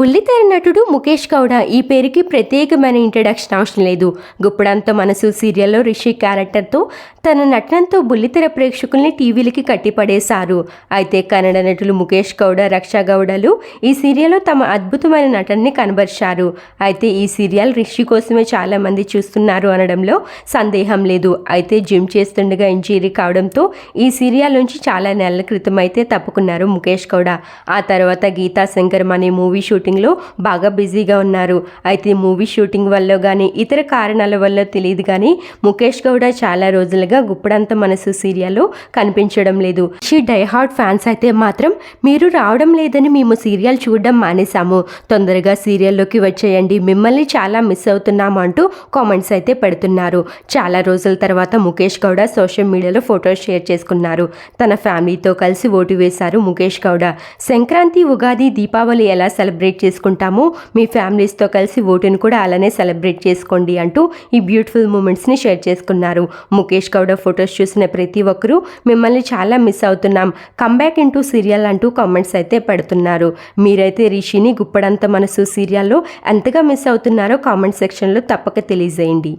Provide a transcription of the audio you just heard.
బుల్లితెర నటుడు ముఖేష్ గౌడ ఈ పేరుకి ప్రత్యేకమైన ఇంట్రడక్షన్ అవసరం లేదు. గుప్పడంతో మనసు సీరియల్లో రిషి క్యారెక్టర్తో తన నటనంతో బుల్లితెర ప్రేక్షకుల్ని టీవీలకి కట్టిపడేశారు. అయితే కన్నడ నటులు ముఖేష్ గౌడ రక్షా గౌడలు ఈ సీరియల్లో తమ అద్భుతమైన నటనని కనబరిచారు. అయితే ఈ సీరియల్ రిషి కోసమే చాలా మంది చూస్తున్నారు అనడంలో సందేహం లేదు. అయితే జిమ్ చేస్తుండగా ఇంజరీ కావడంతో ఈ సీరియల్ నుంచి చాలా నెలల క్రితం అయితే తప్పుకున్నారు ముఖేష్ గౌడ. ఆ తర్వాత గీతా శంకరం అనే మూవీ షూటింగ్లో బాగా బిజీగా ఉన్నారు. అయితే మూవీ షూటింగ్ వల్ల కానీ ఇతర కారణాల వల్ల తెలియదు కానీ ముఖేష్ గౌడ చాలా రోజులుగా గుప్పడంత మనసు సీరియల్లో కనిపించడం లేదు. షీ డైహార్డ్ ఫ్యాన్స్ అయితే మాత్రం మీరు రావడం లేదని మేము సీరియల్ చూడడం మానేశాము. తొందరగా సీరియల్లోకి వచ్చేయండి మిమ్మల్ని చాలా మిస్ అవుతున్నాము అంటూ కామెంట్స్ అయితే పెడుతున్నారు. చాలా రోజుల తర్వాత ముఖేష్ గౌడ సోషల్ మీడియాలో ఫొటోస్ షేర్ చేసుకున్నారు. తన ఫ్యామిలీతో కలిసి ఓటు వేశారు ముఖేష్ గౌడ. సంక్రాంతి ఉగాది దీపావళి ఎలా సెలబ్రేట్ చేసుకుంటాము. మీ ఫ్యామిలీస్తో కలిసి ఓటును కూడా అలానే సెలబ్రేట్ చేసుకోండి అంటూ ఈ బ్యూటిఫుల్ మూమెంట్స్ని షేర్ చేసుకున్నారు. ముఖేష్ గౌడ ఫొటోస్ చూసిన ప్రతి ఒక్కరూ మిమ్మల్ని చాలా మిస్ అవుతున్నాం. కంబ్యాక్ ఇంటూ సీరియల్ అంటూ కామెంట్స్ అయితే పెడుతున్నారు. మీరైతే రిషిని గుప్పడంత మనసు సీరియల్లో ఎంతగా మిస్ అవుతున్నారో కామెంట్ సెక్షన్లో తప్పక తెలియజేయండి.